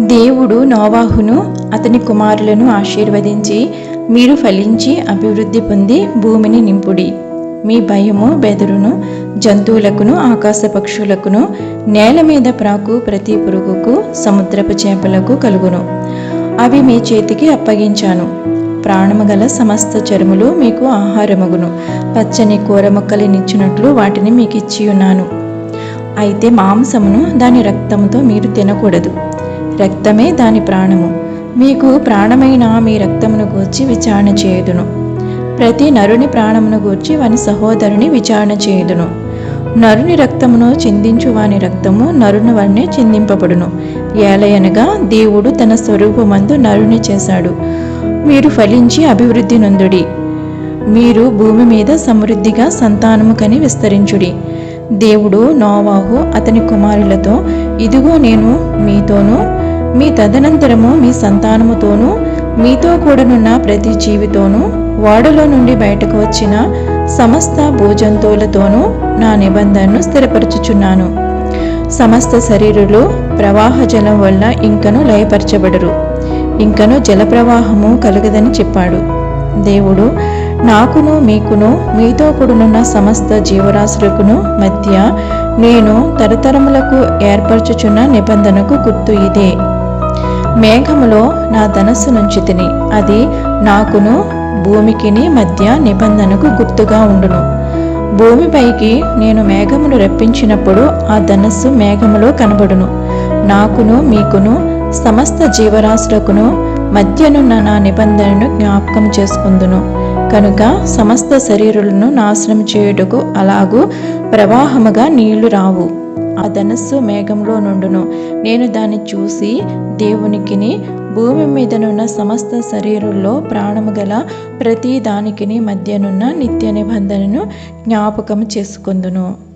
దేవుడు నోవాహును అతని కుమారులను ఆశీర్వదించి మీరు ఫలించి అభివృద్ధి పొంది భూమిని నింపుడి. మీ భయము బెదరును జంతువులకును ఆకాశ పక్షులకును నేల మీద ప్రాకు ప్రతి పురుగుకు సముద్రపు చేపలకు కలుగును. అవి మీ చేతికి అప్పగించాను. ప్రాణము గల సమస్త చర్ములు మీకు ఆహారమగును. పచ్చని కూర మొక్కలనిచ్చినట్లు వాటిని మీకు ఇచ్చి ఉన్నాను అయితే మాంసమును దాని రక్తముతో మీరు తినకూడదు. రక్తమే దాని ప్రాణము. మీకు ప్రాణమైన మీ రక్తమును గూర్చి విచారణ చేయుదును. ప్రతి నరుని ప్రాణమును గూర్చి వాని సహోదరుని విచారణ చేయుదును. నరుని రక్తమును చిందించు వాని రక్తము నరుని వల్లనే చిందింపబడును. ఏలయనగా దేవుడు తన స్వరూపమందు నరుని చేశాడు. మీరు ఫలించి అభివృద్ధి నొందుడి. మీరు భూమి మీద సమృద్ధిగా సంతానము కని విస్తరించుడి. దేవుడు నోవాహు అతని కుమారులతో ఇదిగో నేను మీతోనూ మీ తదనంతరము మీ సంతానముతోనూ మీతో కూడనున్న ప్రతి జీవితోనూ ఓడలో నుండి బయటకు వచ్చిన సమస్త భూజంతువులతోనూ నా నిబంధనను స్థిరపరచుచున్నాను. సమస్త శరీరులు ప్రవాహ జలం వల్ల ఇంకను లయపరచబడరు. ఇంకను జల ప్రవాహము కలగదని చెప్పాడు. దేవుడు నాకును మీకును మీతో కూడునున్న సమస్త జీవరాశులకును మధ్య నేను తరతరములకు ఏర్పరచుచున్న నిబంధనకు గుర్తు ఇదే. మేఘములో నా ధనస్సు నుంచి తిని అది నాకును భూమికిని మధ్య నిబంధనకు గుర్తుగా ఉండును. భూమిపైకి నేను మేఘమును రప్పించినప్పుడు ఆ ధనస్సు మేఘములో కనబడును. నాకును మీకును సమస్త జీవరాశులకును మధ్యనున్న నా నిబంధనను జ్ఞాపకం చేసుకుందును. కనుక సమస్త శరీరులను నాశనం చేయుటకు అలాగూ ప్రవాహముగా నీళ్ళు రావు. ఆ ధనస్సు మేఘంలో నుండును. నేను దాన్ని చూసి దేవునికిని భూమి మీదనున్న సమస్త శరీరుల్లో ప్రాణము గల ప్రతి దానికిని మధ్యనున్న నిత్య నిబంధనను జ్ఞాపకం చేసుకుందును.